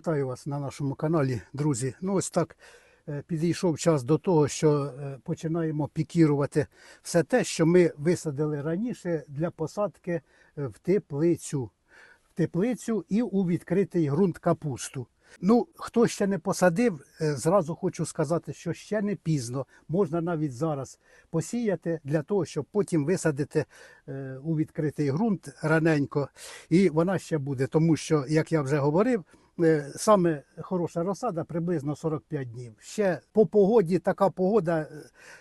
Вітаю вас на нашому каналі, друзі. Ну ось так е, підійшов час до того, що е, починаємо пікірувати все те, що ми висадили раніше для посадки е, в теплицю. В теплицю і у відкритий ґрунт капусту. Ну, хто ще не посадив, зразу хочу сказати, що ще не пізно. Можна навіть зараз посіяти для того, щоб потім висадити у відкритий ґрунт раненько. І вона ще буде, тому що, як я вже говорив, саме хороша розсада приблизно 45 днів. Ще по погоді така погода е,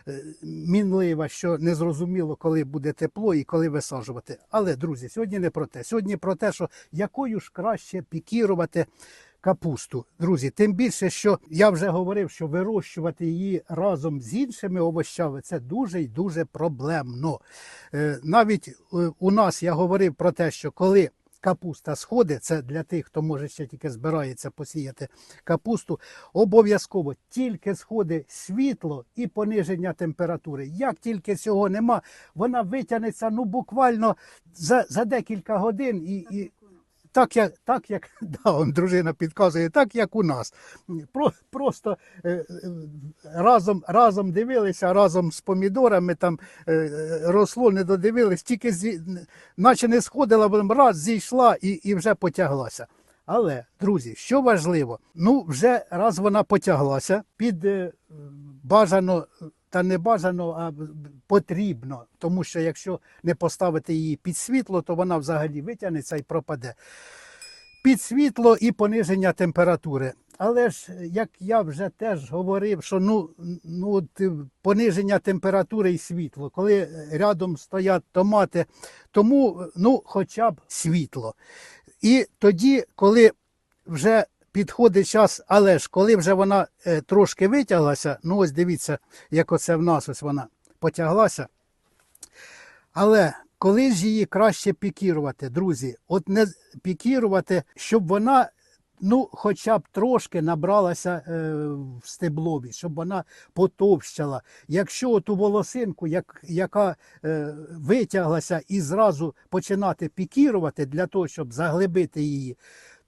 е, мінлива, що незрозуміло, коли буде тепло і коли висаджувати. Але, друзі, сьогодні не про те. Сьогодні про те, що якою ж краще пікірувати капусту. Друзі, тим більше, що я вже говорив, що вирощувати її разом з іншими овощами це дуже і дуже проблемно. Е, Навіть е, у нас я говорив про те, що коли капуста сходить, це для тих, хто може ще тільки збирається посіяти капусту, обов'язково тільки сходить світло і пониження температури. Як тільки цього нема, вона витягнеться ну буквально за, за декілька годин і. і так як, так як да, он, дружина підказує, так як у нас. Про, просто е, е, разом, разом дивилися, разом з помідорами там е, е, росло, не додивились, тільки зі, наче не сходила, вона раз зійшла і, і вже потяглася. Але, друзі, що важливо, ну вже раз вона потяглася, під е, бажано та не бажано, а потрібно, тому що якщо не поставити її під світло, то вона взагалі витягнеться і пропаде. Під світло і пониження температури. Але ж, як я вже теж говорив, що ну, ну е, пониження температури і світло, коли рядом стоять томати, тому ну, хоча б світло. І тоді, коли вже підходить час, але ж коли вже вона е, трошки витяглася, ну ось дивіться, як оце в нас ось вона потяглася. Але коли ж її краще пікірувати, друзі, от не пікірувати, щоб вона. Ну, хоча б трошки набралася е, в стеблові, щоб вона потовщала. Якщо ту волосинку, як, яка е, витяглася, і зразу починати пікірувати для того, щоб заглибити її,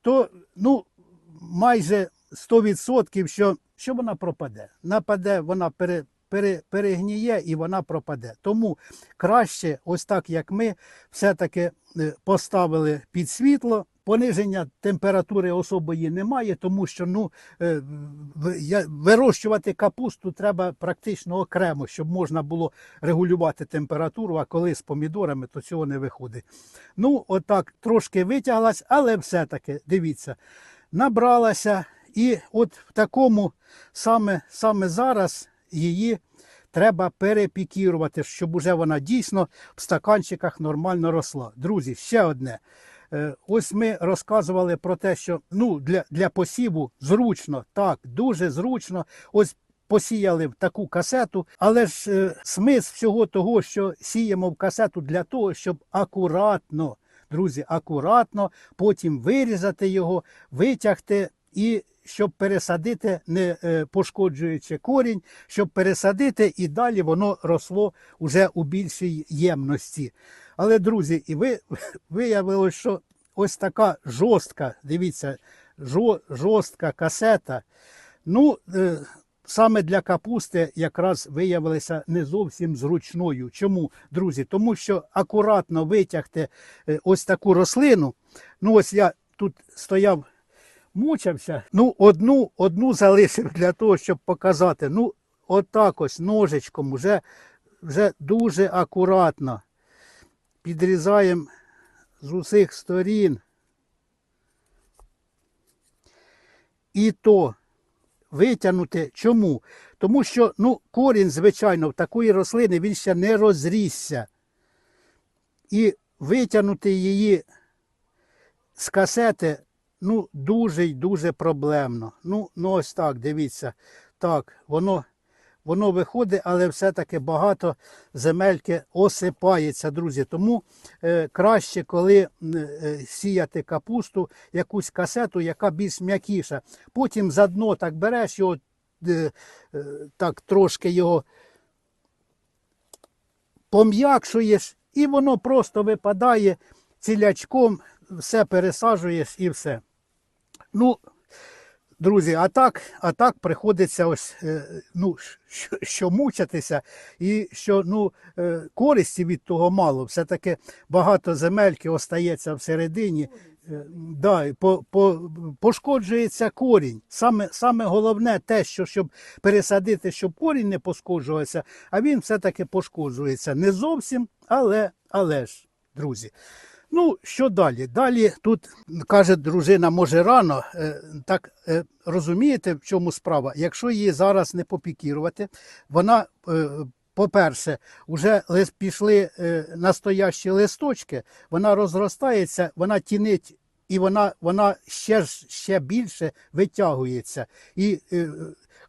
то ну, майже 100%, що, що вона пропаде. Нападе, вона пере, пере, перегніє і вона пропаде. Тому краще, ось так як ми, все-таки е, поставили під світло. Пониження температури особої немає, тому що ну, е, вирощувати капусту треба практично окремо, щоб можна було регулювати температуру, а коли з помідорами, то цього не виходить. Ну, отак трошки витяглась, але все-таки, дивіться, набралася. І от в такому саме, саме зараз її треба перепікірувати, щоб уже вона дійсно в стаканчиках нормально росла. Друзі, ще одне. Е, Ось ми розказували про те, що ну, для, для посіву зручно, так, дуже зручно. Ось посіяли в таку касету, але ж е, смисл всього того, що сіємо в касету для того, щоб акуратно, друзі, акуратно потім вирізати його, витягти і щоб пересадити, не е, пошкоджуючи корінь, щоб пересадити і далі воно росло уже у більшій ємності. Але, друзі, і ви виявилось, що ось така жорстка, дивіться, жорстка касета. Ну, е, саме для капусти якраз виявилася не зовсім зручною. Чому, друзі? Тому що акуратно витягти е, ось таку рослину. Ну, ось я тут стояв, мучився. Ну, одну, одну залишив для того, щоб показати. Ну, отак ось ножичком вже, вже дуже акуратно підрізаємо з усіх сторін. І то витягнути. Чому? Тому що ну, корінь, звичайно, в такої рослини він ще не розрісся. І витягнути її з касети ну, дуже й дуже проблемно. Ну, ну ось так, дивіться. Так, воно, воно виходить, але все-таки багато земельки осипається, друзі. Тому е, краще, коли е, сіяти капусту, якусь касету, яка більш м'якіша. Потім за дно так береш його, е, е, так трошки його пом'якшуєш, і воно просто випадає цілячком, все пересаджуєш і все. Ну, друзі, а так, а так приходиться ось, е, ну, що, що мучитися, і що ну, е, користі від того мало. Все-таки багато земельки остається всередині. Е, Да, по, по, пошкоджується корінь. Саме, саме головне те, що щоб пересадити, щоб корінь не пошкоджувався, а він все-таки пошкоджується. Не зовсім, але, але ж, друзі. Ну, що далі? Далі тут каже дружина, може рано. Е, Так е, розумієте, в чому справа? Якщо її зараз не попікірувати, вона, е, по-перше, вже пішли настоящі листочки, вона розростається, вона тінить. І вона, вона ще, ще більше витягується. І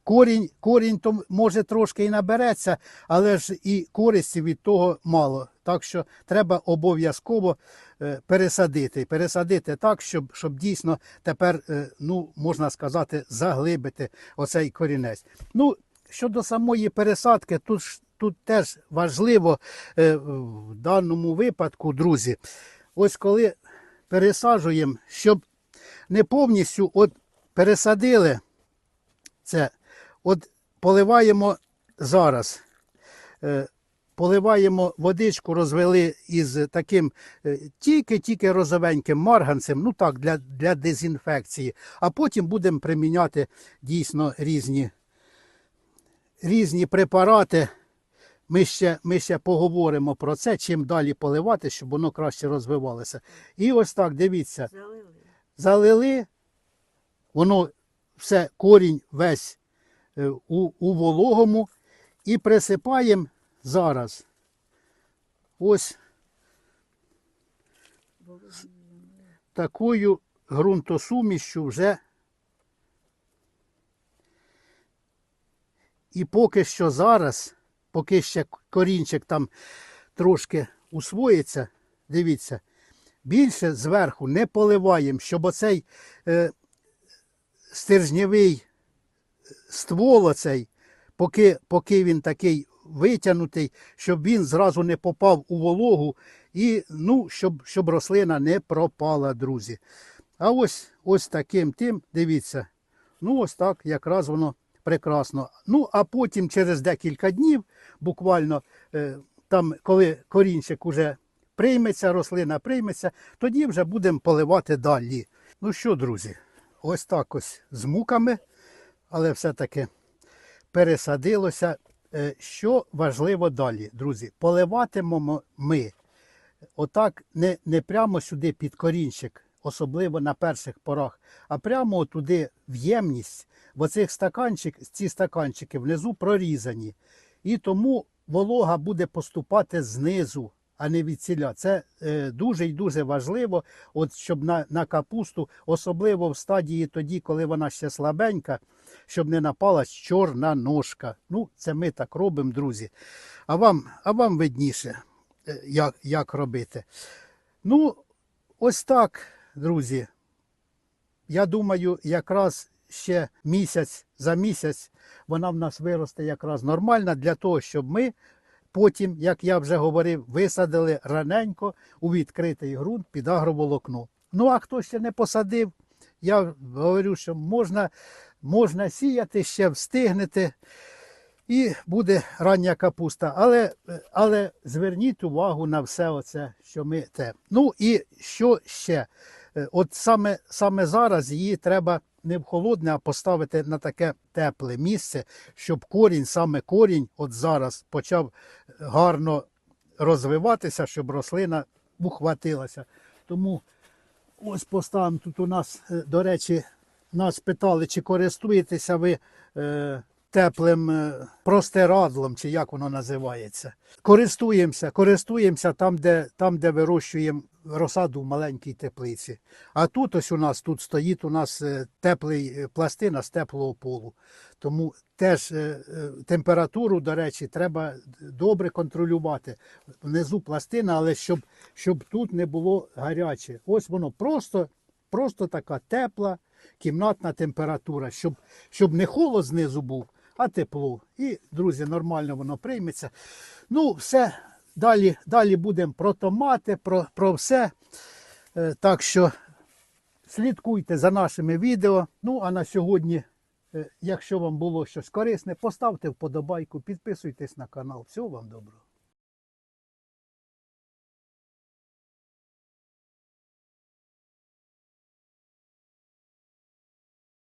корінь, корінь то може трошки і набереться, але ж і користі від того мало. Так що треба обов'язково е, пересадити. Пересадити так, щоб, щоб дійсно тепер, е, ну, можна сказати, заглибити оцей корінець. Ну, щодо самої пересадки, тут, тут теж важливо е, в даному випадку, друзі, ось коли пересаджуємо, щоб не повністю от пересадили це, от поливаємо зараз. Е, Поливаємо водичку, розвели із таким е, тільки-тільки розовеньким марганцем, ну так, для, для дезінфекції. А потім будемо приміняти дійсно різні, різні препарати. Ми ще, ми ще поговоримо про це, чим далі поливати, щоб воно краще розвивалося. І ось так, дивіться, Залили. залили, воно все, корінь весь е, у, у вологому і присипаємо зараз. Ось такою ґрунтосумішю вже. І поки що зараз, поки ще корінчик там трошки усвоїться, дивіться, більше зверху не поливаємо, щоб оцей е, стержневий ствол оцей, поки, поки він такий витягнутий, щоб він зразу не попав у вологу і ну, щоб, щоб рослина не пропала, друзі. А ось ось таким тим, дивіться, ну ось так якраз воно прекрасно. Ну, а потім через декілька днів, буквально е, там, коли корінчик уже прийметься, рослина прийметься, тоді вже будемо поливати далі. Ну що, друзі, ось так ось з муками, але все-таки пересадилося. Е, Що важливо далі, друзі, поливатимемо ми отак не, не прямо сюди під корінчик, особливо на перших порах, а прямо туди в ємність, в оцих стаканчик, ці стаканчики внизу прорізані. І тому волога буде поступати знизу, а не від ціля. Це е, дуже і дуже важливо, от щоб на, на капусту, особливо в стадії тоді, коли вона ще слабенька, щоб не напалась чорна ножка. Ну, це ми так робимо, друзі. А вам, а вам видніше, е, як, як робити. Ну, ось так, друзі. Я думаю, якраз ще місяць за місяць вона в нас виросте якраз нормально для того, щоб ми потім, як я вже говорив, висадили раненько у відкритий ґрунт під агроволокно. Ну, а хто ще не посадив, я говорю, що можна, можна сіяти, ще встигнете. І буде рання капуста. Але, але зверніть увагу на все оце, що ми те. Ну і що ще? Е, От саме, саме зараз її треба не в холодне, а поставити на таке тепле місце, щоб корінь, саме корінь, от зараз почав гарно розвиватися, щоб рослина ухватилася. Тому ось поставимо тут у нас, е, до речі, нас питали, чи користуєтеся ви е, теплим е, простирадлом, чи як воно називається. Користуємося, користуємося там, де, там, де вирощуємо розсаду в маленькій теплиці. А тут ось у нас тут стоїть у нас е, теплий е, пластина з теплого полу. Тому теж е, температуру, до речі, треба добре контролювати. Внизу пластина, але щоб, щоб тут не було гаряче. Ось воно просто, просто така тепла кімнатна температура, щоб, щоб не холод знизу був, а тепло. І, друзі, нормально воно прийметься. Ну, все, далі, далі будемо про томати, про, про все. Е, Так що Слідкуйте за нашими відео. Ну а на сьогодні, е, якщо вам було щось корисне, поставте вподобайку, підписуйтесь на канал. Всього вам доброго.